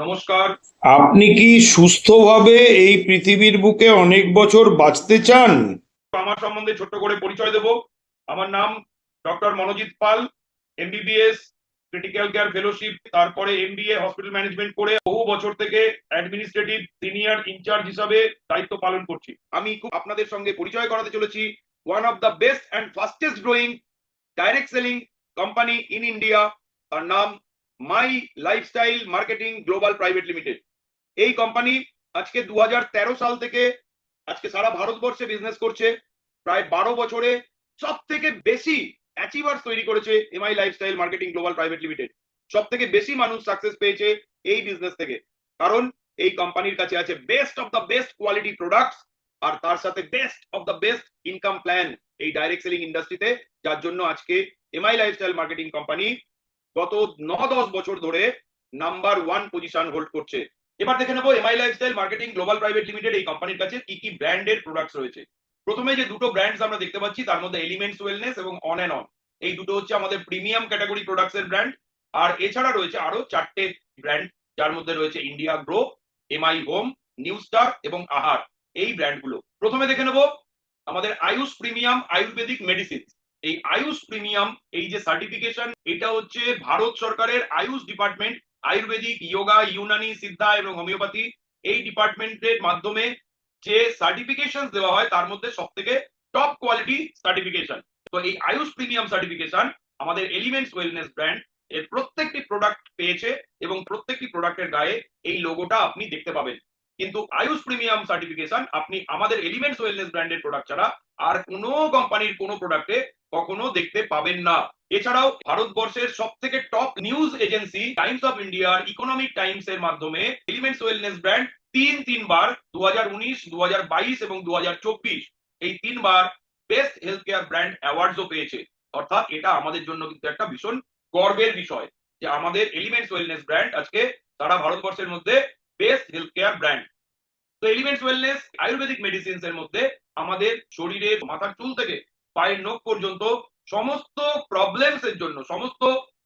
নমস্কার। আপনি কি সুস্থভাবে এই পৃথিবীর বুকে অনেক বছর বাঁচতে চান? আমার সম্বন্ধে ছোট্ট করে পরিচয় দেব। আমার নাম doctor Monojit Pal MBBS critical care fellowship তারপরে এমবিএ হসপিটাল ম্যানেজমেন্ট করে বহু বছর থেকে অ্যাডমিনিস্ট্রেটিভ সিনিয়র ইনচার্জ হিসাবে দায়িত্ব পালন করছি। আমি খুব আপনাদের সঙ্গে পরিচয় করাতে চলেছি। One of the best and fastest growing direct selling company in India তার নাম my lifestyle marketing global private limited. এই কোম্পানি আজকে দু হাজার তেরো সাল থেকে আজকে সারা ভারতবর্ষে বিজনেস করছে। প্রায় বারো বছরে সব থেকে বেশি অ্যাচিভার্স তৈরি করেছে MI lifestyle marketing global private limited. সব থেকে বেশি মানুষ সাকসেস পেয়েছে এই বিজনেস থেকে। কারণ এই কোম্পানির কাছে আছে best of the best quality products আর তার সাথে best of the best income plan এই ডাইরেক্ট সেলিং ইন্ডাস্ট্রিতে যার জন্য আজকে এমআই লাইফস্টাইল মার্কেটিং কোম্পানি গত ন দশ বছর ধরে নাম্বার ওয়ান পজিশন হোল্ড করছে। এবার দেখে নেব MI lifestyle marketing global private limited এই কোম্পানির কাছে কি কি ব্র্যান্ডের প্রোডাক্টস রয়েছে। প্রথমে যে দুটো ব্র্যান্ডস আমরা দেখতে পাচ্ছি, তার মধ্যে এলিমেন্টস ওয়েলনেস এবং অন অ্যান্ড অন এই দুটো হচ্ছে আমাদের প্রিমিয়াম ক্যাটাগরি প্রোডাক্টস এর ব্র্যান্ড আর এছাড়া রয়েছে আরও চারটে ব্র্যান্ড যার মধ্যে রয়েছে India grow MI home new star এবং আহার এই ব্র্যান্ডগুলো প্রথমে দেখে নেব আমাদের আয়ুষ প্রিমিয়াম আয়ুর্বেদিক মেডিসিন এই আয়ুষ প্রিমিয়াম, এই যে সার্টিফিকেশন এটা হচ্ছে ভারত সরকারের AYUSH department ayurvedic yoga Unani, Siddha এবং হোমিওপ্যাথি এই ডিপার্টমেন্টের মাধ্যমে যে সার্টিফিকেশন দেওয়া হয়, তার মধ্যে সব থেকে টপ কোয়ালিটি সার্টিফিকেশন তো এই আয়ুষ প্রিমিয়াম সার্টিফিকেশন আমাদের এলিমেন্টস ওয়েলনেস ব্র্যান্ড এর প্রত্যেকটি প্রোডাক্ট পেয়েছে এবং প্রত্যেকটি প্রোডাক্টের গায়ে এই লোগোটা আপনি দেখতে পাবেন। কিন্তু আয়ুষ প্রিমিয়াম সার্টিফিকেশন আপনি আমাদের এলিমেন্টস ওয়েলনেস ব্র্যান্ডের প্রোডাক্ট ছাড়া আর কোনো কোম্পানির কোনো প্রোডাক্টে কখনো দেখতে পাবেন না। এছাড়াও ভারতবর্ষের সব থেকে top news agency Times of ইন্ডিয়ার ইকোনমিক টাইমস এর মাধ্যমে এলিমেন্টস ওয়েলনেস ব্র্যান্ড তিন তিনবার দু হাজার উনিশ দু হাজার বাইশ এবং দু হাজার চব্বিশ এই তিনবার বেস্ট হেলথ কেয়ার ব্র্যান্ড অ্যাওয়ার্ডসও পেয়েছে। অর্থাৎ এটা আমাদের জন্য কিন্তু একটা ভীষণ গর্বের বিষয় যে আমাদের এলিমেন্টস ওয়েলনেস ব্র্যান্ড আজকে সারা ভারতবর্ষের মধ্যে বেস্ট হেলথ কেয়ার ব্র্যান্ড তো এলিমেন্টস ওয়েলনেস আয়ুর্বেদিক মেডিসিনস এর মধ্যে আমাদের শরীরের মাথার চুল থেকে পায়ের নখ পর্যন্ত সমস্ত প্রবলেমস এর জন্য, সমস্ত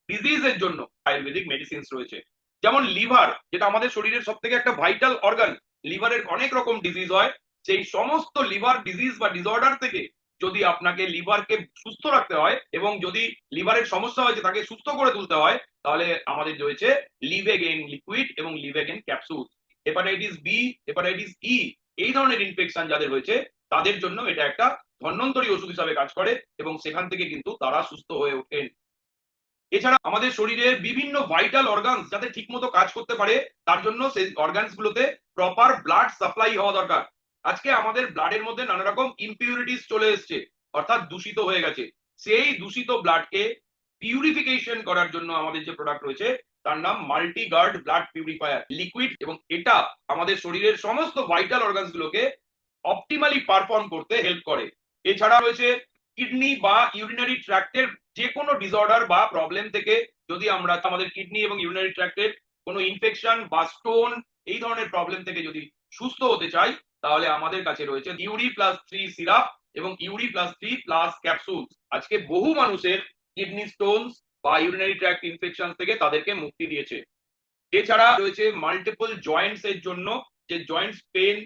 ডিজিজ এর জন্য আয়ুর্বেদিক মেডিসিনস রয়েছে। যেমন লিভার যেটা আমাদের শরীরের সব থেকে একটা ভাইটাল অর্গান লিভারের অনেক রকম ডিজিজ হয়। সেই সমস্ত লিভার ডিজিজ বা ডিসঅর্ডার থেকে যদি আপনাকে লিভারকে সুস্থ রাখতে হয় এবং যদি লিভারের সমস্যা হয়েছে তাকে সুস্থ করে তুলতে হয় তাহলে আমাদের রয়েছে লিভেগেন লিকুইড এবং Livegen capsule hepatitis B hepatitis E এই ধরনের ইনফেকশন যাদের হয়েছে, তাদের জন্য এটা একটা ধন্বন্তরী ওষুধ হিসাবে কাজ করে এবং সেখান থেকে কিন্তু তারা সুস্থ হয়ে ওঠেন। এছাড়া আমাদের শরীরের বিভিন্ন ভাইটাল অর্গানস যাতে ঠিকমতো কাজ করতে পারে, তার জন্য সেই অর্গানস গুলোতে প্রপার ব্লাড সাপ্লাই হওয়া দরকার। আজকে আমাদের ব্লাডের মধ্যে নানা রকম ইম্পিউরিটিস চলে এসছে, অর্থাৎ দূষিত হয়ে গেছে। সেই দূষিত ব্লাডকে পিউরিফিকেশন করার জন্য আমাদের যে প্রোডাক্ট রয়েছে, তার নাম multi guard blood purifier liquid এবং এটা আমাদের শরীরের সমস্ত ভাইটাল অর্গানস গুলোকে অপটিমালি পারফর্ম করতে হেল্প করে। এছাড়া রয়েছে কিডনি বা ইউরিনারি ট্র্যাক্টের যে কোনো ডিসঅর্ডার বা প্রবলেম থেকে যদি আমরা আমাদের কিডনি এবং ইউরিনারি ট্র্যাক্টের কোনো ইনফেকশন বা স্টোন এই ধরনের প্রবলেম থেকে যদি সুস্থ হতে চাই, তাহলে আমাদের কাছে রয়েছে ইউরি প্লাস থ্রি সিরাপ এবং Uri plus three plus capsule আজকে বহু মানুষের কিডনি স্টোনস বা ইউরিনারি ট্র্যাক্ট ইনফেকশন থেকে তাদেরকে মুক্তি দিয়েছে। এছাড়া রয়েছে মাল্টিপল জয়েন্টস এর জন্য, যে জয়েন্টস পেন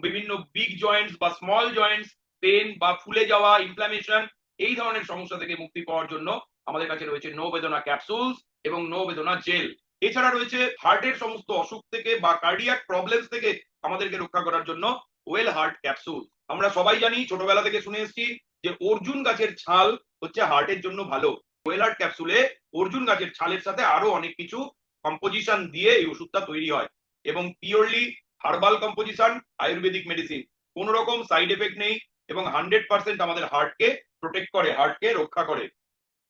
বিভিন্ন বিগ জয়েন্টস বা স্মল জয়েন্টস পেন বা ফুলে যাওয়া ইনফ্লামেশন এই ধরনের সমস্যা থেকে মুক্তি পাওয়ার জন্য আমাদের কাছে রয়েছে নো বেদনা ক্যাপসুলস এবং নো বেদনা জেল এছাড়া রয়েছে হার্টের সমস্ত অসুখ থেকে বা কার্ডিয়াক প্রবলেমস থেকে আমাদেরকে রক্ষা করার জন্য ওয়েল হার্ট ক্যাপসুল আমরা সবাই জানি, ছোটবেলা থেকে শুনে এসেছি যে অর্জুন গাছের ছাল হচ্ছে হার্টের জন্য ভালো। ওয়েল হার্ট ক্যাপসুলে অর্জুন গাছের ছালের সাথে আরও অনেক কিছু কম্পোজিশন দিয়ে এই ওষুধটা তৈরি হয়। এবং purely herbal composition ayurvedic medicine কোন রকম সাইড এফেক্ট নেই এবং হান্ড্রেড পার্সেন্ট আমাদের হার্টকে প্রোটেক্ট করে হার্টকে রক্ষা করে।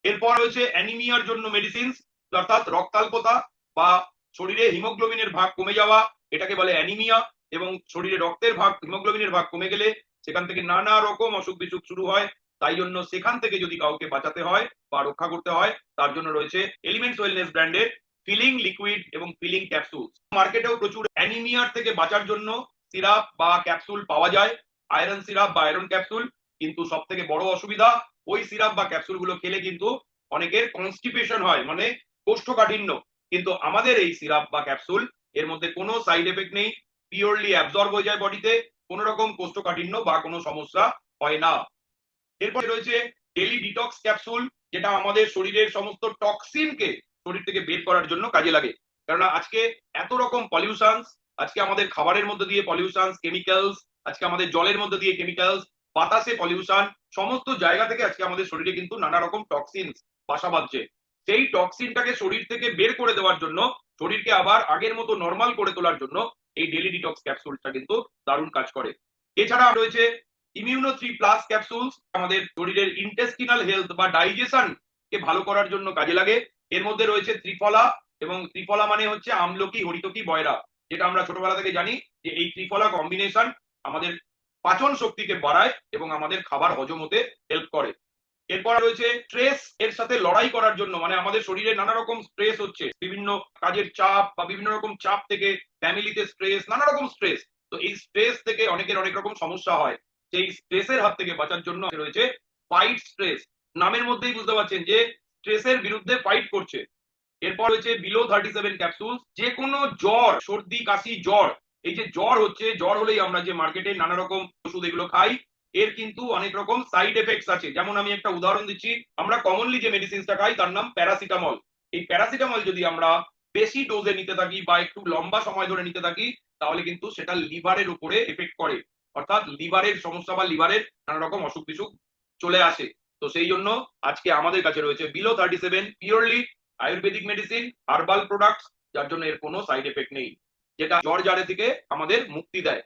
এরপর রয়েছে অ্যানিমিয়ার জন্য মেডিসিন অর্থাৎ রক্তাল্পতা বা শরীরে হিমোগ্লোবিনের ভাগ কমে যাওয়া, এটাকে বলে অ্যানিমিয়া এবং শরীরে রক্তের ভাগ হিমোগ্লোবিনের ভাগ কমে গেলে সেখান থেকে নানা রকম অসুখ বিসুখ শুরু হয়। তাই জন্য সেখান থেকে যদি কাউকে বাঁচাতে হয় বা রক্ষা করতে হয়, তার জন্য রয়েছে এলিমেন্টস ওয়েলনেস ব্র্যান্ডের ফিলিং লিকুইড এবং ফিলিং ক্যাপসুল মার্কেটেও প্রচুর অ্যানিমিয়ার থেকে বাঁচার জন্য সিরাপ বা ক্যাপসুল পাওয়া যায়। আয়রন সিরাপ বা আয়রন ক্যাপসুল কিন্তু সব থেকে বড় অসুবিধা, ওই সিরাপ বা ক্যাপসুলগুলো খেলে কিন্তু অনেকের কনস্টিপেশন হয় মানে কোষ্ঠকাঠিন্য। কিন্তু আমাদের এই সিরাপ বা ক্যাপসুল এর মধ্যে কোনো সাইড এফেক্ট নেই পিওরলি অ্যাবজর্ব হয়ে যায় বডিতে কোনো রকম কোষ্ঠকাঠিন্য বা কোনো সমস্যা হয় না। এরপরে রয়েছে ডেলি ডিটক্স ক্যাপসুল যেটা আমাদের শরীরের সমস্ত টক্সিনকে শরীর থেকে বের করার জন্য কাজে লাগে। কেননা আজকে এত রকম পলিউশনস আজকে আমাদের খাবারের মধ্যে দিয়ে পলিউশনস কেমিক্যালস আজকে আমাদের জলের মধ্যে দিয়ে কেমিক্যালস বাতাসে পলিউশন সমস্ত জায়গা থেকে আজকে আমাদের শরীরে কিন্তু নানা রকম টক্সিনস বাসা বাঁধছে। সেই টক্সিনটাকে শরীর থেকে বের করে দেওয়ার জন্য, শরীরকে আবার আগের মতো নর্মাল করে তোলার জন্য এই ডেলি ডিটক্স ক্যাপসুলটা কিন্তু দারুণ কাজ করে। এছাড়া রয়েছে ইমিউনো থ্রি প্লাস ক্যাপসুলস আমাদের শরীরের ইন্টেস্টিনাল হেলথ বা ডাইজেশন কে ভালো করার জন্য কাজে লাগে। এর মধ্যে রয়েছে ত্রিফলা এবং ত্রিফলা মানে হচ্ছে আমলকি, হরিতকি, বয়রা, যেটা আমরা ছোটবেলা থেকে জানি যে এই ত্রিফলা কম্বিনেশন আমাদের পাচন শক্তিকে বাড়ায় এবং আমাদের খাবার হজম হতে হেল্প করে। এরপর রয়েছে স্ট্রেস এর সাথে লড়াই করার জন্য মানে আমাদের শরীরে নানা রকম স্ট্রেস হচ্ছে, বিভিন্ন কাজের চাপ বা বিভিন্ন রকম চাপ থেকে ফ্যামিলিতে স্ট্রেস নানা রকম স্ট্রেস তো এই স্ট্রেস থেকে অনেকের অনেক রকম সমস্যা হয়। সেই স্ট্রেসের হাত থেকে বাঁচার জন্য রয়েছে ফাইট স্ট্রেস নামের মধ্যেই বুঝতে পারছেন যে স্ট্রেসের বিরুদ্ধে ফাইট করছে। এরপর রয়েছে বিলো থার্টি সেভেন ক্যাপসুল যে কোনো জ্বর, সর্দি, কাশি, জ্বর, এই যে জ্বর হচ্ছে, জ্বর হলেই আমরা যে মার্কেটে নানা রকম ওষুধ এগুলো খাই, এর কিন্তু অনেক রকম সাইড এফেক্টস আছে। যেমন আমি একটা উদাহরণ দিচ্ছি, আমরা কমনলি যে মেডিসিনসটা খাই, তার নাম প্যারাসিটামল এই প্যারাসিটামল যদি আমরা বেশি ডোজে নিতে থাকি বা একটু লম্বা সময় ধরে নিতে থাকি, তাহলে কিন্তু সেটা লিভারের উপরে এফেক্ট করে। অর্থাৎ লিভারের সমস্যা বা লিভারের নানা রকম অসুখ বিসুখ চলে আসে। তো সেই জন্য আজকে আমাদের কাছে রয়েছে below thirty seven purely ayurvedic medicine herbal products যার জন্য এর কোনো সাইড এফেক্ট নেই, যেটা জ্বর জারে থেকে আমাদের মুক্তি দেয়।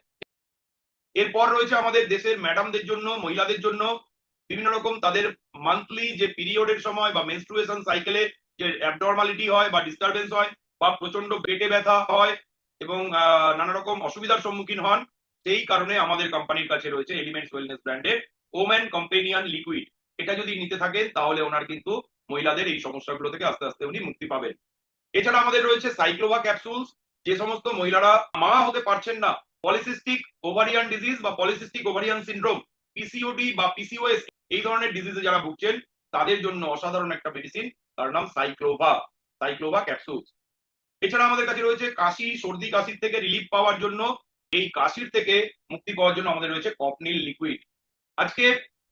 এরপর রয়েছে আমাদের দেশের ম্যাডামদের জন্য, মহিলাদের জন্য বিভিন্ন রকম তাদের মান্থলি যে পিরিয়ডের সময় বা মেনস্ট্রুয়েশন সাইকেলে যে অ্যাবনর্মালিটি হয় বা ডিস্টারবেন্স হয় বা প্রচণ্ড পেটে ব্যথা হয় এবং নানা রকম অসুবিধার সম্মুখীন হন সেই কারণে আমাদের কোম্পানির কাছে রয়েছে এলিমেন্টস ওয়েলনেস ব্র্যান্ডের ওমেন কম্পেনিয়ান লিকুইড এটা যদি নিতে থাকেন তাহলে ওনার কিন্তু মহিলাদের এই সমস্যাগুলো থেকে আস্তে আস্তে উনি মুক্তি পাবেন। এছাড়া আমাদের রয়েছে সাইক্লোভা ক্যাপসুলস যে সমস্ত মহিলারা মা হতে পারছেন না পলিসিস্টিক ওভারিয়ান ডিজিজ বা পলিসিস্টিক ওভারিয়ান সিন্ড্রোম পিসিওডি বা পিসিওএস এই ধরনের ডিজিজে যারা ভুগছেন, তাদের জন্য অসাধারণ একটা মেডিসিন তার নাম সাইক্লোভা সাইক্লোভা ক্যাপসুলস এছাড়া আমাদের কাছে রয়েছে কাশি, সর্দি কাশির থেকে রিলিফ পাওয়ার জন্য এই কাশির থেকে মুক্তি পাওয়ার জন্য আমাদের রয়েছে কপনিল লিকুইড আজকে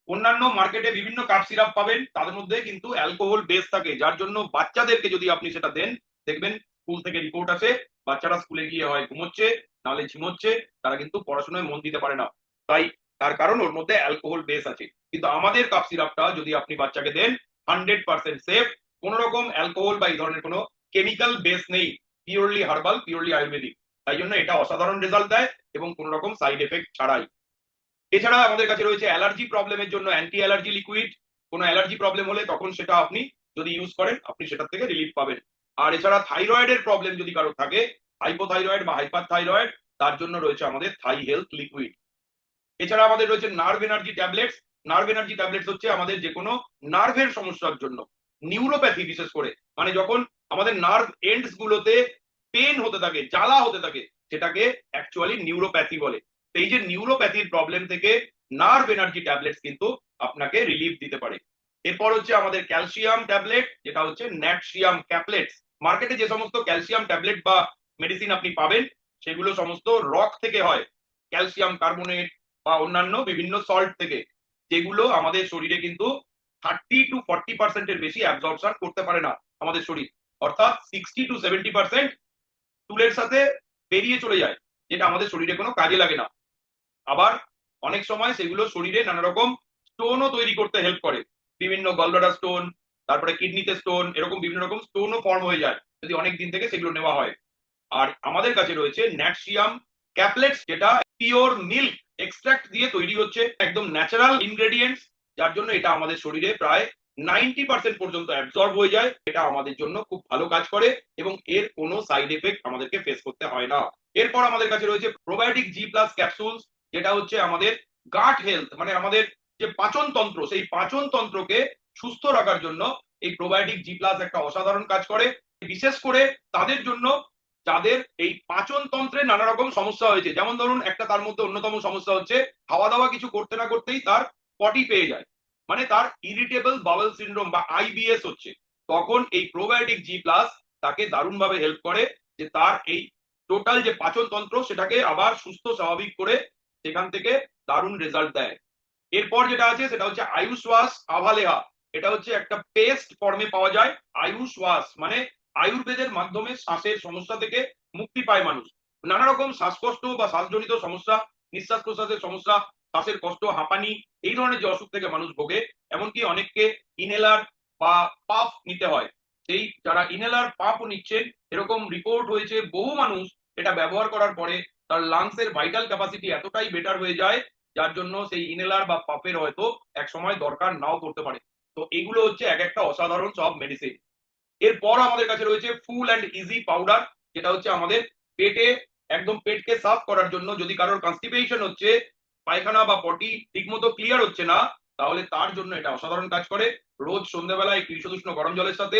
অন্যান্য মার্কেটে বিভিন্ন কাপ সিরাপ পাবেন, তাদের মধ্যে কিন্তু অ্যালকোহল বেস থাকে, যার জন্য বাচ্চাদেরকে যদি আপনি সেটা দেন, দেখবেন স্কুল থেকে রিপোর্ট আসে, বাচ্চারা স্কুলে গিয়ে হয়, ঘুমোচ্ছে, নাহলে ঝিমোচ্ছে, তারা কিন্তু পড়াশোনায় মন দিতে পারে না। তাই তার কারণ ওর মধ্যে অ্যালকোহল বেস আছে। কিন্তু আমাদের কাপ সিরাপটা যদি আপনি বাচ্চাকে দেন হান্ড্রেড পার্সেন্ট সেফ কোন রকম অ্যালকোহল বা এই ধরনের কোনো কেমিক্যাল বেস নেই পিওরলি হার্বাল পিওরলি আয়ুর্বেদিক তাই জন্য এটা অসাধারণ রেজাল্ট দেয় এবং কোন রকম সাইড এফেক্ট ছাড়াই। এছাড়া আমাদের কাছে রয়েছে অ্যালার্জি প্রবলেমের জন্য অ্যান্টি অ্যালার্জি লিকুইড কোনো অ্যালার্জি প্রবলেম হলে তখন সেটা আপনি যদি ইউজ করেন, আপনি সেটার থেকে রিলিফ পাবেন। আর এছাড়া থাইরয়েডের প্রবলেম যদি কারও থাকে হাইপোথাইরয়েড বা হাইপার থাইরয়েড তার জন্য রয়েছে আমাদের থাই হেলথ লিকুইড এছাড়া আমাদের রয়েছে nerve energy tablets nerve energy tablets হচ্ছে আমাদের যে কোনো নার্ভের সমস্যার জন্য। নিউরোপ্যাথি বিশেষ করে। মানে যখন আমাদের নার্ভ এন্ডস গুলোতে পেন হতে থাকে, জ্বালা হতে থাকে, সেটাকে অ্যাকচুয়ালি নিউরোপ্যাথি বলে। এই যে নিউরোপ্যাথির প্রবলেম থেকে নার্ভ এনার্জি ট্যাবলেটস কিন্তু আপনাকে রিলিফ দিতে পারে। এরপর হচ্ছে আমাদের ক্যালসিয়াম ট্যাবলেট যেটা হচ্ছে ন্যাটসিয়াম ক্যাপলেটস মার্কেটে যে সমস্ত ক্যালসিয়াম ট্যাবলেট বা মেডিসিন আপনি পাবেন, সেগুলো সমস্ত রক থেকে হয়। ক্যালসিয়াম কার্বনেট বা অন্যান্য বিভিন্ন সল্ট থেকে, যেগুলো আমাদের শরীরে কিন্তু থার্টি টু ফর্টি পার্সেন্টের বেশি অ্যাবজর্পশন করতে পারে না আমাদের শরীর। অর্থাৎ সিক্সটি টু সেভেন্টি পার্সেন্ট চুলের সাথে বেরিয়ে চলে যায়, যেটা আমাদের শরীরে কোনো কাজে লাগে না। আবার অনেক সময় সেগুলো শরীরে নানা রকম স্টোনও তৈরি করতে হেল্প করে। বিভিন্ন গলব্লাডার স্টোন তারপরে কিডনিতে স্টোন এরকম বিভিন্ন রকম স্টোনও ফর্ম হয়ে যায়, যদি অনেক দিন থেকে সেগুলো নেওয়া হয়। আর আমাদের কাছে রয়েছে ন্যাটসিয়াম ক্যাপলেটস যেটা পিওর মিল্ক এক্সট্রাক্ট দিয়ে তৈরি হচ্ছে, একদম ন্যাচারাল ইনগ্রেডিয়েন্টস যার জন্য এটা আমাদের শরীরে প্রায় নাইনটি পার্সেন্ট পর্যন্ত অ্যাবজর্ব হয়ে যায়। এটা আমাদের জন্য খুব ভালো কাজ করে এবং এর কোনো সাইড এফেক্ট আমাদেরকে ফেস করতে হয় না। এরপর আমাদের কাছে রয়েছে প্রোবায়োটিক জি প্লাস ক্যাপসুলস যেটা হচ্ছে আমাদের গাট হেলথ মানে আমাদের যে পাচন তন্ত্র সেই পাচন তন্ত্রকে সুস্থ রাখার জন্য এই প্রোবায়োটিক জি প্লাস একটা অসাধারণ কাজ করে। বিশেষ করে তাদের জন্য যাদের এই পাচন তন্ত্রে নানা রকম সমস্যা হয়েছে। যেমন ধরুন, একটা তার মধ্যে অন্যতম সমস্যা হচ্ছে, খাওয়া দাওয়া কিছু করতে না করতেই তার পটি পেয়ে যায়। মানে তার ইরিটেবল বাউল সিন্ড্রোম বা আইবিএস হচ্ছে। তখন এই প্রোবায়োটিক জি প্লাস তাকে দারুণভাবে হেল্প করে যে তার এই টোটাল যে পাচন তন্ত্র সেটাকে আবার সুস্থ, স্বাভাবিক করে সেখান থেকে দারুণ রেজাল্ট দেয়। এরপর যেটা আছে, সেটা হচ্ছে আয়ুষ ওয়াস আভালেহা। এটা হচ্ছে একটা পেস্ট ফর্মে পাওয়া যায়। আয়ুষ ওয়াস মানে আয়ুর্বেদের মাধ্যমে শ্বাসের সমস্যা থেকে মুক্তি পায় মানুষ। নানা রকম শ্বাসকষ্ট বা শ্বাসজনিত সমস্যা, নিঃশ্বাস প্রশ্বাসের সমস্যা শ্বাসের কষ্ট, হাঁপানি, এই ধরনের যে অসুখ থেকে মানুষ ভোগে, এমনকি অনেককে ইনহেলার বা পাফ নিতে হয়। সেই যারা ইনহেলার পাফও নিচ্ছেন, এরকম রিপোর্ট হয়েছে, বহু মানুষ এটা ব্যবহার করার পরে তার লাংসের ভাইটাল ক্যাপাসিটি এতটাই বেটার হয়ে যায়, যার জন্য সেই ইনহেলার বা পাপের হয়তো এক সময় দরকার নাও করতে পারে। তো এগুলো হচ্ছে এক একটা অসাধারণ সব মেডিসিন এরপর আমাদের কাছে রয়েছে ফুল অ্যান্ড ইজি পাউডার যেটা হচ্ছে আমাদের পেটে, একদম পেটকে সাফ করার জন্য যদি কারোর কনস্টিপেশন হচ্ছে পায়খানা বা পটি ঠিকমতো ক্লিয়ার হচ্ছে না, তাহলে তার জন্য এটা অসাধারণ কাজ করে। রোজ সন্ধ্যাবেলায় একটু গরম জলের সাথে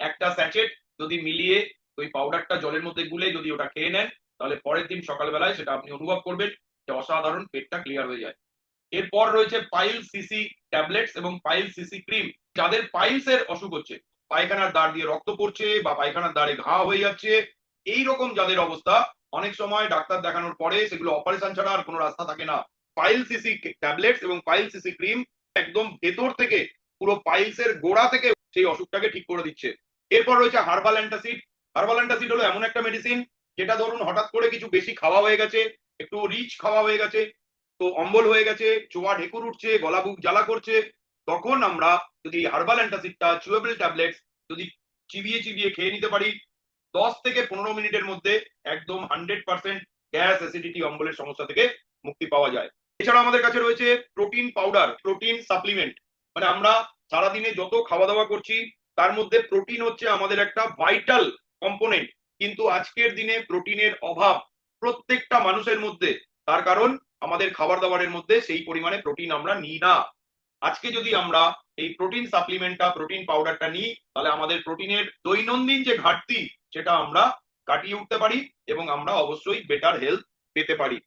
একটা স্যাচেট যদি মিলিয়ে ওই পাউডারটা জলের মধ্যে গুলে যদি ওটা খেয়ে নেন, তাহলে পরের দিন সকালবেলায় সেটা আপনি অনুভব করবেন যে অসাধারণ পেটটা ক্লিয়ার হয়ে যায়। এরপর রয়েছে পাইল সিসি ট্যাবলেটস এবং পাইল সিসি ক্রিম যাদের পাইলস এর অসুখ হচ্ছে, পায়খানার দ্বার দিয়ে রক্ত পড়ছে বা পায়খানার দ্বারে ঘা হয়ে যাচ্ছে এই রকম যাদের অবস্থা, অনেক সময় ডাক্তার দেখানোর পরে সেগুলো অপারেশন ছাড়া আর কোনো রাস্তা থাকে না। পাইল সিসি ট্যাবলেটস এবং পাইল সিসি ক্রিম একদম ভেতর থেকে পুরো পাইলস এর গোড়া থেকে সেই অসুখটাকে ঠিক করে দিচ্ছে। এরপর রয়েছে হার্বাল অ্যান্টাসিড হার্বাল অ্যান্টাসিড হলো এমন একটা মেডিসিন যেটা ধরুন হঠাৎ করে কিছু বেশি খাওয়া হয়ে গেছে, একটু রিচ খাওয়া হয়ে গেছে, তো অম্বল হয়ে গেছে, চোয়া ঢেকুর উঠছে, গলা বুক জ্বালা করছে, তখন আমরা যদি হার্বাল অ্যান্টাসিডটা চুয়েবল ট্যাবলেটস যদি চিবিয়ে চিবিয়ে খেয়ে নিতে পারি, দশ থেকে পনেরো মিনিটের মধ্যে একদম হান্ড্রেড পার্সেন্ট গ্যাস অ্যাসিডিটি অম্বলের সমস্যা থেকে মুক্তি পাওয়া যায়। এছাড়া আমাদের কাছে রয়েছে প্রোটিন পাউডার প্রোটিন সাপ্লিমেন্ট মানে আমরা সারাদিনে যত খাওয়া দাওয়া করছি, তার মধ্যে প্রোটিন হচ্ছে আমাদের একটা ভাইটাল কম্পোনেন্ট কিন্তু আজকের দিনে প্রোটিনের অভাব প্রত্যেকটা মানুষের মধ্যে। তার কারণ আমাদের খাবার দাবারের মধ্যে সেই পরিমাণে প্রোটিন আমরা নিই না। আজকে যদি আমরা এই প্রোটিন সাপ্লিমেন্টটা প্রোটিন পাউডারটা নিই, তাহলে আমাদের প্রোটিনের দৈনন্দিন যে ঘাটতি, সেটা আমরা কাটিয়ে উঠতে পারি এবং আমরা অবশ্যই বেটার হেলথ পেতে পারি।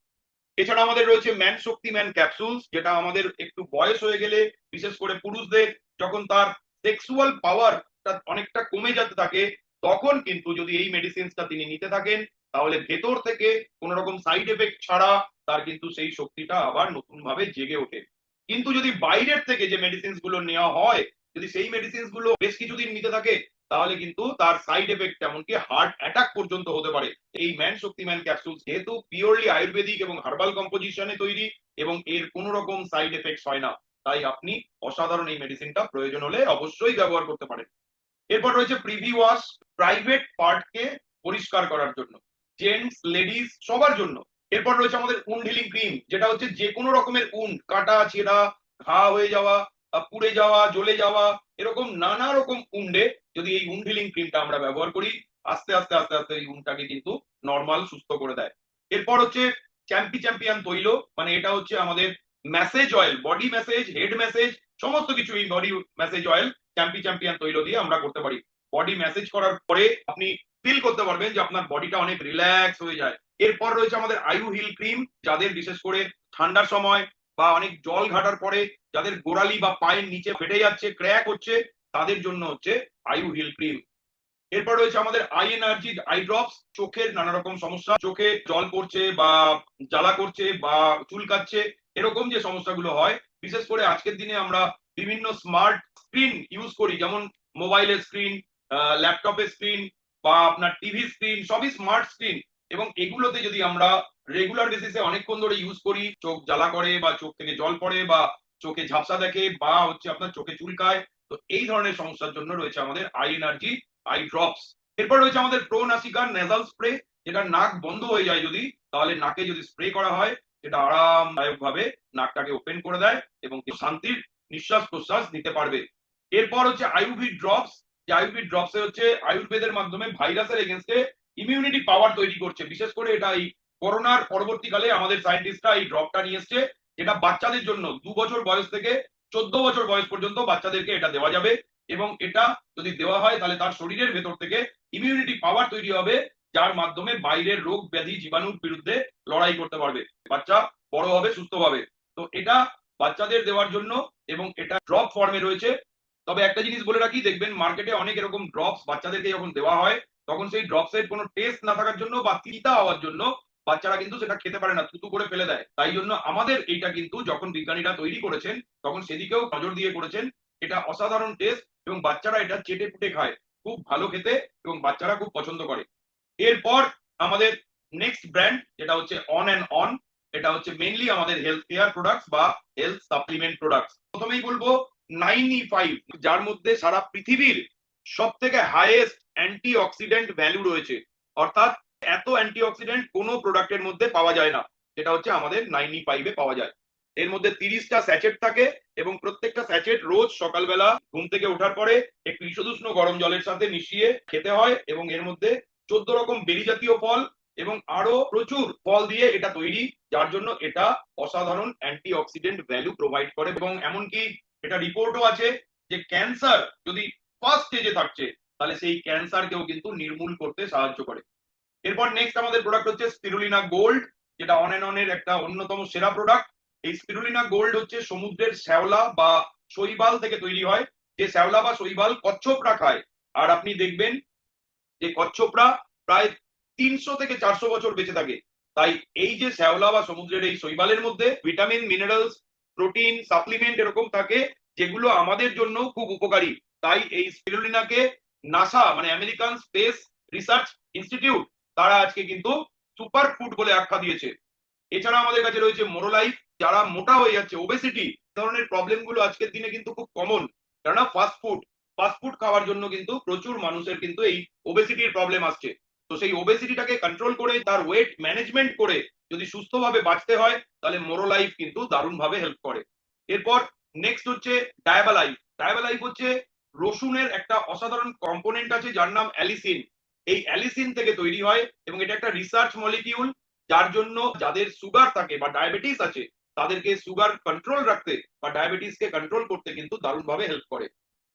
এছাড়া আমাদের রয়েছে ম্যান শক্তি, ম্যান ক্যাপসুলস, যেটা আমাদের একটু বয়স হয়ে গেলে, বিশেষ করে পুরুষদের যখন তার সেক্সুয়াল পাওয়ারটা অনেকটা কমে যেতে থাকে, তখন কিন্তু যদি এই মেডিসিনসটা তিনি নিতে থাকেন, তাহলে ভেতর থেকে কোন রকম সাইড এফেক্ট ছাড়া তার কিন্তু সেই শক্তিটা আবার নতুন ভাবে জেগে ওঠে। কিন্তু যদি বাইরের থেকে যে মেডিসিনসগুলো নেওয়া হয়, যদি সেই মেডিসিনসগুলো বেশ কিছুদিন নিতে থাকে তাহলে কিন্তু তার সাইড এফেক্ট এমনকি হার্ট অ্যাটাক পর্যন্ত হতে পারে। এই ম্যান শক্তিম্যান ক্যাপসুল যেহেতু পিওরলি আয়ুর্বেদিক এবং হার্বাল কম্পোজিশনে তৈরি এবং এর কোনো রকম সাইড এফেক্ট হয় না, তাই আপনি অসাধারণ এই মেডিসিনটা প্রয়োজন হলে অবশ্যই ব্যবহার করতে পারেন। এরপর রয়েছে প্রিভি ওয়াশ প্রাইভেট পার্টকে পরিষ্কার করার জন্য জেন্টস লেডিস সবার জন্য। এরপর রয়েছে আমাদের উন্ড হিলিং ক্রিম যেটা হচ্ছে যে কোনো রকমের উন্ড, কাটা, ছেঁড়া, ঘা হয়ে যাওয়া পুড়ে যাওয়া, জ্বলে যাওয়া, এরকম নানা রকম উন্ডে যদি এই উন্ড হিলিং ক্রিমটা আমরা ব্যবহার করি, আস্তে আস্তে আস্তে আস্তে এই উন্ডটাকে কিন্তু নর্মাল সুস্থ করে দেয়। এরপর হচ্ছে চ্যাম্পি চ্যাম্পিয়ন তৈল মানে এটা হচ্ছে আমাদের massage oil body massage head massage সমস্ত কিছু এই body massage oil champi champion তৈল দিয়ে আমরা করতে পারি। বডি ম্যাসেজ করার পরে আপনি ফিল করতে পারবেন যে আপনার বডিটা অনেক রিল্যাক্স হয়ে যায়। এরপর রয়েছে আমাদের আয়ু হিল ক্রিম যাদের বিশেষ করে ঠান্ডার সময় বা অনেক জল ঘাটার পরে যাদের গোড়ালি বা পায়ের নিচে ফেটে যাচ্ছে, ক্র্যাক হচ্ছে, তাদের জন্য হচ্ছে আয়ু হিল ক্রিম। এরপর রয়েছে আমাদের আই এনার্জি আই ড্রপস চোখের নানা রকম সমস্যা, চোখে জল পড়ছে বা জ্বালা করছে বা চুলকাচ্ছে এরকম যে সমস্যাগুলো হয়, বিশেষ করে আজকের দিনে আমরা বিভিন্ন স্মার্ট স্ক্রিন ইউজ করি, যেমন মোবাইলের স্ক্রিন ল্যাপটপের স্ক্রিন বা আপনার টিভি স্ক্রিন, সবই স্মার্ট স্ক্রিন। এবং এগুলোতে যদি আমরা রেগুলার বেসিসে অনেকক্ষণ ধরে ইউজ করি, চোখ জ্বালা করে বা চোখ থেকে জল পড়ে বা চোখে ঝাপসা দেখে বা হচ্ছে আপনার চোখে চুলকায় তো এই ধরনের সমস্যার জন্য রয়েছে আমাদের আই এনার্জি আই ড্রপস এরপর রয়েছে আমাদের প্রো নাসিকার নেজাল স্প্রে যেটা নাক বন্ধ হয়ে যায় যদি, তাহলে নাকে যদি স্প্রে করা হয়, সেটা আরামদায়ক ভাবে নাকটাকে ওপেন করে দেয় এবং শান্তির নিঃশ্বাস প্রশ্বাস নিতে পারবে। এরপর হচ্ছে আয়ুর্বেদ ড্রপস যে আয়ুর্বেদ ড্রপস হচ্ছে আয়ুর্বেদের মাধ্যমে ভাইরাসের এগেনস্টে ইমিউনিটি পাওয়ার তৈরি করছে। বিশেষ করে এটা এই করোনার পরবর্তীকালে আমাদের সায়েন্টিস্টরা এই ড্রপটা নিয়ে এসছে, যেটা বাচ্চাদের জন্য দু বছর বয়স থেকে চোদ্দ বছর বয়স পর্যন্ত বাচ্চাদেরকে এটা দেওয়া যাবে এবং এটা যদি দেওয়া হয় তাহলে তার শরীরের ভেতর থেকে ইমিউনিটি পাওয়ার তৈরি হবে, যার মাধ্যমে বাইরের রোগ ব্যাধি জীবাণুর বিরুদ্ধে লড়াই করতে পারবে। বাচ্চা বড় হবে, সুস্থ হবে। তো এটা বাচ্চাদের দেওয়ার জন্য এবং এটা ড্রপ ফর্মে রয়েছে। তবে একটা জিনিস বলে রাখি, দেখবেন মার্কেটে অনেক এরকম ড্রপস বাচ্চাদেরকে যখন দেওয়া হয়, তখন সেই ড্রপসের কোনো টেস্ট না থাকার জন্য বা তিতা হওয়ার জন্য বাচ্চারা কিন্তু সেটা খেতে পারে না, থুতু করে ফেলে দেয়। তাই জন্য আমাদের এইটা কিন্তু যখন বিজ্ঞানীরা তৈরি করেছেন, তখন সেদিকেও নজর দিয়ে করেছেন, এটা অসাধারণ টেস্ট এবং বাচ্চারা এটা চেটে পুটে খায়। খুব ভালো খেতে এবং বাচ্চারা খুব পছন্দ করে। এরপর আমাদের নেক্সট ব্র্যান্ড যেটা হচ্ছে অন অ্যান্ড অন এটা হচ্ছে মেনলি আমাদের হেলথ কেয়ার প্রোডাক্টস বা হেলথ সাপ্লিমেন্ট প্রোডাক্টস প্রথমেই বলব নাইনই ফাইভ যার মধ্যে সারা পৃথিবীর সব থেকে হাইয়েস্ট অ্যান্টি অক্সিডেন্ট ভ্যালু রয়েছে। অর্থাৎ এত অ্যান্টি অক্সিডেন্ট কোনো প্রোডাক্টের মধ্যে পাওয়া যায় না, যেটা হচ্ছে আমাদের নাইনই ফাইভে পাওয়া যায়। এর মধ্যে তিরিশটা স্যাচেট থাকে এবং প্রত্যেকটা স্যাচেট রোজ সকালবেলা ঘুম থেকে ওঠার পরে একটু ঈষদুষ্ণ গরম জলের সাথে মিশিয়ে খেতে হয় এবং এর মধ্যে চোদ্দ রকম বেরি জাতীয় ফল এবং আরও প্রচুর ফল দিয়ে এটা তৈরি, যার জন্য এটা অসাধারণ অ্যান্টি অক্সিডেন্ট ভ্যালু প্রোভাইড করে এবং এমনকি এটা রিপোর্টও আছে যে ক্যান্সার যদি ফার্স্ট স্টেজে থাকছে, তাহলে সেই ক্যান্সারকেও কিন্তু নির্মূল করতে সাহায্য করে। এরপর নেক্সট আমাদের প্রোডাক্ট হচ্ছে স্পিরুলিনা গোল্ড যেটা অন এন্ড অনের একটা অন্যতম সেরা প্রোডাক্ট এই স্পিরুলিনা গোল্ড হচ্ছে সমুদ্রের শ্যাওলা বা শৈবাল থেকে তৈরি হয়। যে শ্যাওলা বা শৈবাল কচ্ছপরা খায়। আর আপনি দেখবেন যে কচ্ছপরা প্রায় তিনশো থেকে চারশো বছর বেঁচে থাকে। তাই এই যে শ্যাওলা বা সমুদ্রের এই শৈবালের মধ্যে ভিটামিন মিনারেলস প্রোটিন সাপ্লিমেন্ট এরকম থাকে, যেগুলো আমাদের জন্য খুব উপকারী। তাই এই স্পিরুলিনাকে নাসা মানে আমেরিকান স্পেস রিসার্চ ইনস্টিটিউট তারা আজকে কিন্তু সুপার ফুড বলে আখ্যা দিয়েছে। এছাড়া আমাদের কাছে রয়েছে মোরোলাইফ যারা মোটা হয়ে যাচ্ছে ওবেসিটি ধরনের প্রবলেমগুলো আজকের দিনে কিন্তু খুব কমন কেননা ফাস্ট ফুড ফাস্ট ফুড খাওয়ার জন্য কিন্তু প্রচুর মানুষের কিন্তু এই ওবেসিটির প্রবলেম আসছে। তো সেই ওবেসিটিটাকে কন্ট্রোল করে, তার ওয়েট ম্যানেজমেন্ট করে যদি সুস্থভাবে বাঁচতে হয়, তাহলে মোরোলাইফ কিন্তু দারুণভাবে হেল্প করে। এরপর নেক্সট হচ্ছে ডায়াবালাইফ ডায়াবালাইফ হচ্ছে রসুনের একটা অসাধারণ কম্পোনেন্ট আছে, যার নাম অ্যালিসিন এই অ্যালিসিন থেকে তৈরি হয় এবং এটা একটা রিসার্চ মলিকিউল যার জন্য যাদের সুগার থাকে বা ডায়াবেটিস আছে, তাদেরকে সুগার কন্ট্রোল রাখতে বা ডায়াবেটিসকে কন্ট্রোল করতে কিন্তু দারুণভাবে হেল্প করে।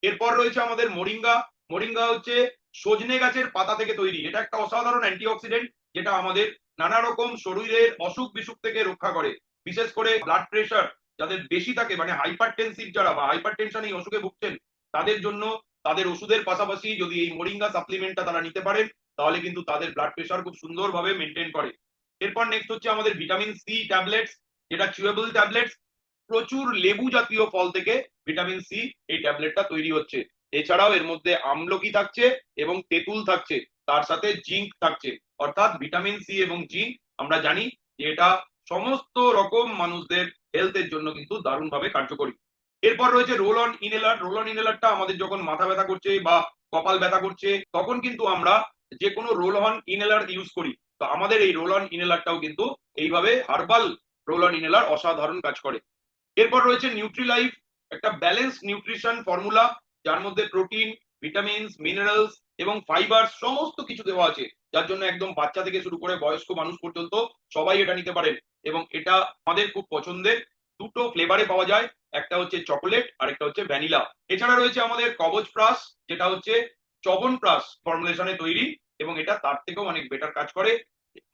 এরপর রয়েছে আমাদের মোরিঙ্গা মোরিঙ্গা হচ্ছে সজনে গাছের পাতা থেকে তৈরি। এটা একটা অসাধারণ অ্যান্টিঅক্সিডেন্ট যেটা আমাদের নানা রকম শরীরের অসুখ বিসুখ থেকে রক্ষা করে। বিশেষ করে ব্লাড প্রেশার যাদের বেশি থাকে মানে হাইপার টেনসিভ যারা বা হাইপার টেনশন এই অসুখে ভুগছেন, তাদের জন্য তাদের ওষুধের পাশাপাশি যদি এই মোরিঙ্গা সাপ্লিমেন্টটা তারা নিতে পারেন, তাহলে কিন্তু তাদের ব্লাড প্রেশার খুব সুন্দরভাবে মেনটেন করে। এরপর নেক্সট হচ্ছে আমাদের ভিটামিন সি ট্যাবলেটস যেটা চুয়েবল ট্যাবলেটস প্রচুর লেবু জাতীয় ফল থেকে ভিটামিন সি এই ট্যাবলেটটা তৈরি হচ্ছে। এছাড়াও এর মধ্যে আমলকি থাকছে এবং তেঁতুল থাকছে, তার সাথে জিঙ্ক থাকছে। অর্থাৎ ভিটামিন সি এবং জিঙ্ক আমরা জানি যে এটা সমস্ত রকম মানুষদের হেলথের জন্য কিন্তু দারুণভাবে কার্যকরী। এরপর রয়েছে roll on inhaler roll on ইনহেলারটা আমাদের যখন মাথা ব্যথা করছে বা কপাল ব্যথা করছে, তখন কিন্তু আমরা যে কোনো রোল অন ইনহেলার ইউজ করি। তো আমাদের এই রোল অন ইনহেলারটাও কিন্তু এইভাবে হার্বাল রোল অন ইনহেলার অসাধারণ কাজ করে। এরপর রয়েছে নিউট্রিলাইফ, একটা ব্যালেন্স নিউট্রিশন ফর্মুলা যার মধ্যে প্রোটিন ভিটামিনস মিনারেলস এবং ফাইবার সমস্ত কিছু দেওয়া আছে। যার জন্য একদম বাচ্চা থেকে শুরু করে বয়স্ক মানুষ পর্যন্ত সবাই এটা নিতে পারেন। এবং এটা আমাদের খুব পছন্দের। দুটো ফ্লেভারে পাওয়া যায়। একটা হচ্ছে চকোলেট আর একটা হচ্ছে ভ্যানিলা এছাড়া রয়েছে আমাদের কবচ প্রাস, যেটা হচ্ছে চবন প্রাস ফর্মুলেশনে তৈরি, এবং এটা তার থেকেও অনেক বেটার কাজ করে।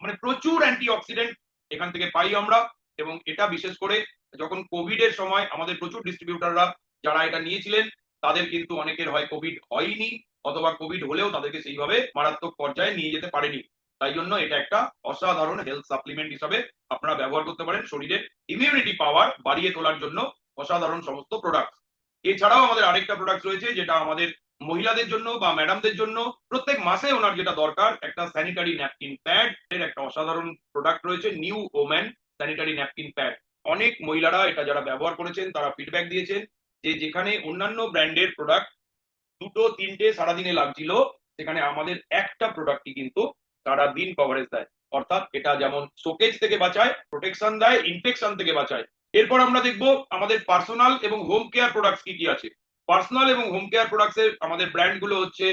মানে প্রচুর অ্যান্টি অক্সিডেন্ট এখান থেকে পাই আমরা, এবং এটা বিশেষ করে যখন কোভিড এর সময় আমাদের প্রচুর ডিস্ট্রিবিউটাররা যারা এটা নিয়েছিলেন, তাদের কিন্তু অনেকের হয় কোভিড হয়নি, অথবা কোভিড হলেও তাদেরকে সেইভাবে মারাত্মক পর্যায়ে নিয়ে যেতে পারেনি। তাই জন্য এটা একটা অসাধারণ হেলথ সাপ্লিমেন্ট হিসাবে আপনারা ব্যবহার করতে পারেন শরীরের ইমিউনিটি পাওয়ার বাড়িয়ে তোলার জন্য। অসাধারণ সমস্ত প্রোডাক্ট এছাড়াও আমাদের আরেকটা প্রোডাক্ট রয়েছে, যেটা আমাদের মহিলাদের জন্য বা ম্যাডামদের জন্য প্রত্যেক মাসে ওনার যেটা দরকার, একটা স্যানিটারি ন্যাপকিন প্যাড এর একটা অসাধারণ প্রোডাক্ট রয়েছে new woman sanitary napkin pad অনেক মহিলারা এটা যারা ব্যবহার করেছেন, তারা ফিডব্যাক দিয়েছেন যে যেখানে অন্যান্য ব্র্যান্ডের প্রোডাক্ট দুটো, তিনটে সারাদিনে লাগছিল, সেখানে আমাদের একটা প্রোডাক্টই কিন্তু সারা দিন কভারেজ দেয়। অর্থাৎ এটা যেমন শোকেজ থেকে বাঁচায় প্রোটেকশন দেয় ইনফেকশন থেকে বাঁচায়। এরপর আমরা দেখব আমাদের পার্সোনাল এবং হোম কেয়ার প্রোডাক্টস কি কি আছে। পার্সোনাল এবং হোম কেয়ার প্রোডাক্টস এর আমাদের ব্র্যান্ডগুলো হচ্ছে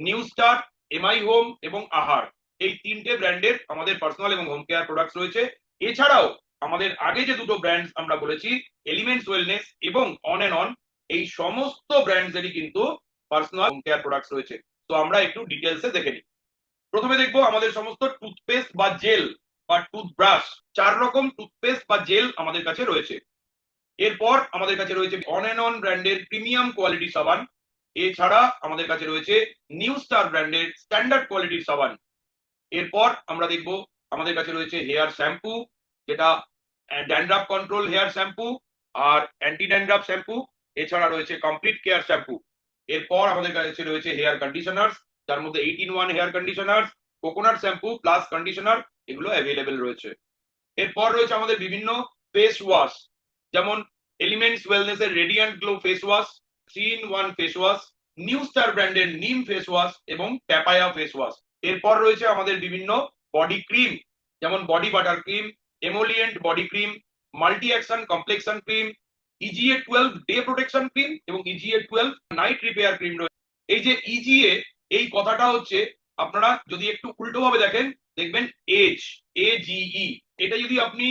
নিউ স্টার এমআই হোম এবং আহার এই তিনটে ব্র্যান্ডের আমাদের পার্সোনাল এবং হোম কেয়ার প্রোডাক্টস রয়েছে। এছাড়াও আমাদের আগে যে দুটো ব্র্যান্ড আমরা বলেছি এলিমেন্টস ওয়েলনেস এবং অন এন্ড অন এই সমস্ত ব্র্যান্ডসেরই কিন্তু পার্সোনাল হোম কেয়ার প্রোডাক্টস রয়েছে। তো আমরা একটু ডিটেলসে দেখে নিই। প্রথমে দেখব আমাদের সমস্ত টুথপেস্ট বা জেল বা টুথব্রাশ চার রকম টুথপেস্ট বা জেল আমাদের কাছে রয়েছে। এরপর আমাদের কাছে রয়েছে অন এন্ড অন ব্র্যান্ডের প্রিমিয়াম কোয়ালিটি সাবান। এছাড়া আমাদের কাছে রয়েছে নিউ স্টার ব্র্যান্ডের স্ট্যান্ডার্ড কোয়ালিটির সাবান। এরপর আমরা দেখব আমাদের কাছে রয়েছে হেয়ার শ্যাম্পু যেটা ড্যান্ড্রাফ কন্ট্রোল হেয়ার শ্যাম্পু আর অ্যান্টি ড্যান্ড্রাফ শ্যাম্পু এছাড়া রয়েছে কমপ্লিট কেয়ার শ্যাম্পু এরপর আমাদের কাছে রয়েছে হেয়ার কন্ডিশনার যার মধ্যে eight in one hair conditioner coconut shampoo plus conditioner এগুলো অ্যাভেলেবেল রয়েছে। এরপর রয়েছে আমাদের বিভিন্ন ফেস ওয়াশ যেমন এলিমেন্টস ওয়েলনেস এর radiant glow face wash three in one face wash new star ব্র্যান্ডের নিম ফেস ওয়াশ এবং প্যাপায়া ফেস ওয়াশ এরপর রয়েছে আমাদের বিভিন্ন বডি ক্রিম যেমন body butter cream emollient body cream multi action complexion cream EGA twelve day protection cream এবং EGA twelve night repair cream রয়েছে। এই যে ইজিএ এই কথাটা হচ্ছে আপনারা যদি একটু উল্টো ভাবে দেখেন, দেখবেন এজ এ জিই এটা যদি আপনি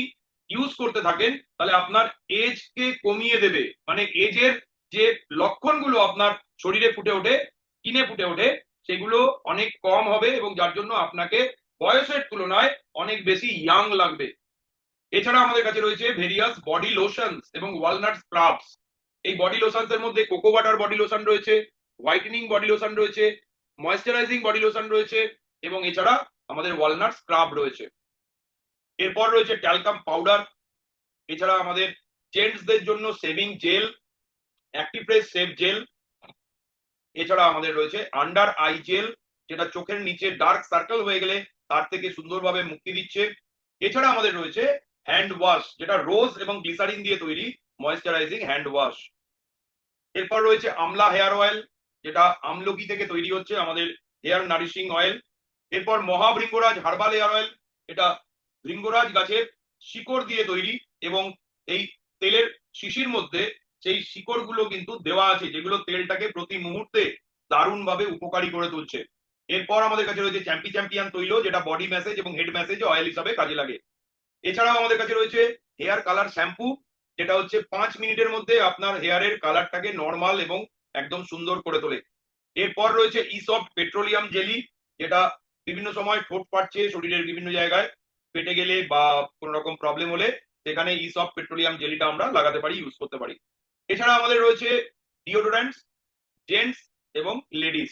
ইউজ করতে থাকেন, তাহলে আপনার এজ কে কমিয়ে দেবে। মানে এজের যে লক্ষণগুলো আপনার শরীরে ফুটে ওঠে কিনে ফুটে ওঠে, সেগুলো অনেক কম হবে এবং যার জন্য আপনাকে বয়সের তুলনায় অনেক বেশি ইয়াং লাগবে। এছাড়া আমাদের কাছে রয়েছে ভেরিয়াস বডি লোশনস এবং ওয়ালনাট স্ক্রাবস এই বডি লোশনস এর মধ্যে কোকো বাটার বডি লোশন রয়েছে হোয়াইটেনিং বডি লোশন রয়েছে ময়েশ্চারাইজিং বডি লোশন রয়েছে এবং এছাড়া আমাদের ওয়ালনাট স্ক্রাব রয়েছে। এরপর রয়েছে ট্যালকাম পাউডার এছাড়া আমাদের জেন্টসদের জন্য সেভিং জেল অ্যাক্টিপ্রেস সেভ জেল এছাড়া আমাদের রয়েছে আন্ডার আই জেল যেটা চোখের নিচে ডার্ক সার্কেল হয়ে গেলে তার থেকে সুন্দরভাবে মুক্তি দিচ্ছে। এছাড়া আমাদের রয়েছে হ্যান্ড ওয়াশ যেটা রোজ এবং গ্লিসারিন দিয়ে তৈরি ময়েশ্চারাইজিং হ্যান্ড ওয়াশ এরপর রয়েছে আমলা হেয়ার অয়েল যেটা আমলকি থেকে তৈরি হচ্ছে, আমাদের হেয়ার নারিশিং অয়েল এরপর মহাভৃঙ্গরাজ হার্বাল হেয়ার অয়েল এটা ভৃঙ্গরাজ গাছের শিকড় দিয়ে তৈরি এবং এই তেলের শিশির মধ্যে সেই শিকড়গুলো কিন্তু দেওয়া আছে, যেগুলো তেলটাকে প্রতি মুহূর্তে দারুণভাবে উপকারী করে তুলছে। এরপর আমাদের কাছে রয়েছে চ্যাম্পি চ্যাম্পিয়ন তৈল, যেটা বডি ম্যাসেজ এবং হেড ম্যাসেজ অয়েল হিসাবে কাজে লাগে। এছাড়াও আমাদের কাছে রয়েছে হেয়ার কালার শ্যাম্পু যেটা হচ্ছে পাঁচ মিনিটের মধ্যে আপনার হেয়ারের কালারটাকে নর্মাল এবং একদম সুন্দর করে তোলে। এরপর রয়েছে ইসফট পেট্রোলিয়াম জেলি যেটা বিভিন্ন সময় ঠোঁট পাচ্ছে শরীরের বিভিন্ন জায়গায়। পেটে গেলে বা কোনো রকম প্রবলেম হলে সেখানে ইসফট পেট্রোলিয়াম জেলিটা আমরা লাগাতে পারি ইউজ করতে পারি। এছাড়া আমাদের রয়েছে ডিওডোরেন্টস জেন্টস এবং লেডিস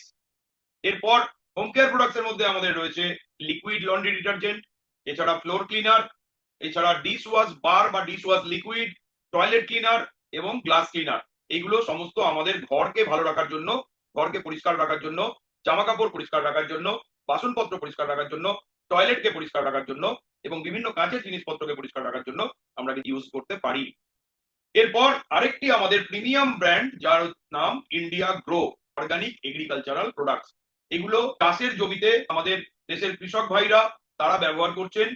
এরপর হোম কেয়ার প্রোডাক্টস এর মধ্যে আমাদের রয়েছে লিকুইড লন্ড্রি ডিটারজেন্ট এছাড়া ফ্লোর ক্লিনার এছাড়া ডিশ ওয়াশ বার বা dish wash liquid toilet cleaner এবং গ্লাস ক্লিনার এইগুলো সমস্ত আমাদের ঘরকে ভালো রাখার জন্য, ঘরকে পরিষ্কার রাখার জন্য জামা কাপড় পরিষ্কার রাখার জন্য, বাসনপত্র পরিষ্কার রাখার জন্য, টয়লেটকে পরিষ্কার রাখার জন্য এবং বিভিন্ন কাঁচের জিনিসপত্রকে পরিষ্কার রাখার জন্য আমরা ইউজ করতে পারি। এরপর আরেকটি আমাদের প্রিমিয়াম ব্র্যান্ড যার নাম India grow organic agricultural products এগুলো চাষের জমিতে আমাদের দেশের কৃষক ভাইরা তারা ব্যবহার করছেন।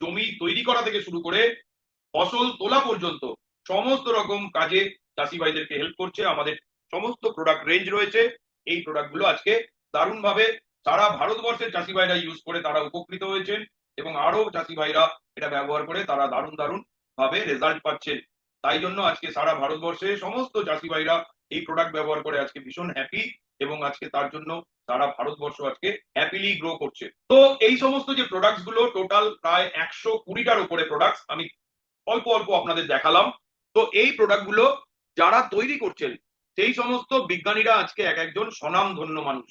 জমি তৈরি করা থেকে শুরু করে ফসল তোলা পর্যন্ত সমস্ত রকম কাজে চাষি ভাইদেরকে হেল্প করছে, আমাদের সমস্ত প্রোডাক্ট রেঞ্জ রয়েছে। এই প্রোডাক্টগুলো আজকে দারুণভাবে সারা ভারতবর্ষের চাষি ভাইরা ইউজ করে, তারা উপকৃত হয়েছেন এবং আরও চাষি ভাইরা এটা ব্যবহার করে, তারা দারুণ দারুণ ভাবে রেজাল্ট পাচ্ছেন তাই জন্য আজকে সারা ভারতবর্ষে সমস্ত চাষি ভাইরা এই প্রোডাক্ট ব্যবহার করে আজকে ভীষণ হ্যাপি এবং আজকে তার জন্য সারা ভারতবর্ষ আজকে হ্যাপিলি গ্রো করছে। তো এই সমস্ত যে প্রোডাক্টসগুলো টোটাল প্রায় একশো কুড়িটার উপরে প্রোডাক্টস আমি অল্প অল্প আপনাদের দেখালাম। তো এই প্রোডাক্টগুলো যারা তৈরি করছেন, সেই সমস্ত বিজ্ঞানীরা আজকে এক একজন স্বনামধন্য মানুষ।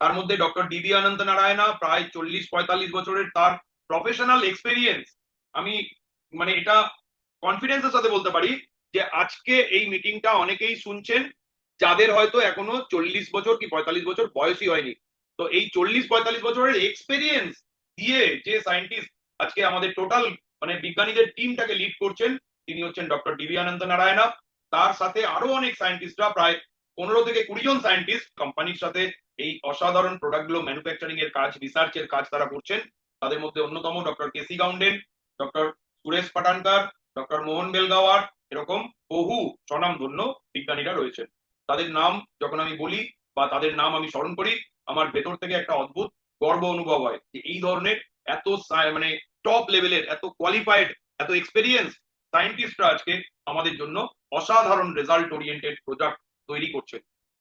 তার মধ্যে ডক্টর ডিবি অনন্ত নারায়ণা প্রায় চল্লিশ পঁয়তাল্লিশ বছরের তার প্রফেশনাল এক্সপেরিয়েন্স আমি মানে এটা কনফিডেন্সের সাথে বলতে পারি যে আজকে এই মিটিংটা অনেকেই শুনছেন, যাদের হয়তো এখনও চল্লিশ বছর কি পঁয়তাল্লিশ বছর বয়সই হয়নি। তো এই চল্লিশ পঁয়তাল্লিশ বছরের এক্সপেরিয়েন্স দিয়ে যে সায়েন্টিস্ট আজকে আমাদের টোটাল মানে বিজ্ঞানীদের টিমটাকে লিড করছেন, তিনি হচ্ছেন ডক্টর ডিবি অনন্ত নারায়ণা তার সাথে আরও অনেক সায়েন্টিস্টরা প্রায় পনেরো থেকে কুড়ি জন সায়েন্টিস্ট কোম্পানির সাথে এই অসাধারণ প্রোডাক্টগুলো ম্যানুফ্যাকচারিং এর কাজ রিসার্চের কাজ তারা করছেন। তাদের মধ্যে অন্যতম doctor KC Gounden doctor Suresh Patankar doctor Mohan Belgaonwar এরকম বহু স্বনামধন্য বিজ্ঞানীরা রয়েছেন। তাদের নাম যখন আমি বলি বা তাদের নাম আমি স্মরণ করি, আমার ভেতর থেকে একটা অদ্ভুত গর্ব অনুভব হয় যে এই ধরনের এত মানে টপ লেভেলের এত কোয়ালিফাইড এত এক্সপেরিয়েন্স সায়েন্টিস্টরা আজকে আমাদের জন্য অসাধারণ রেজাল্ট ওরিয়েন্টেড প্রোডাক্ট তৈরি করছে।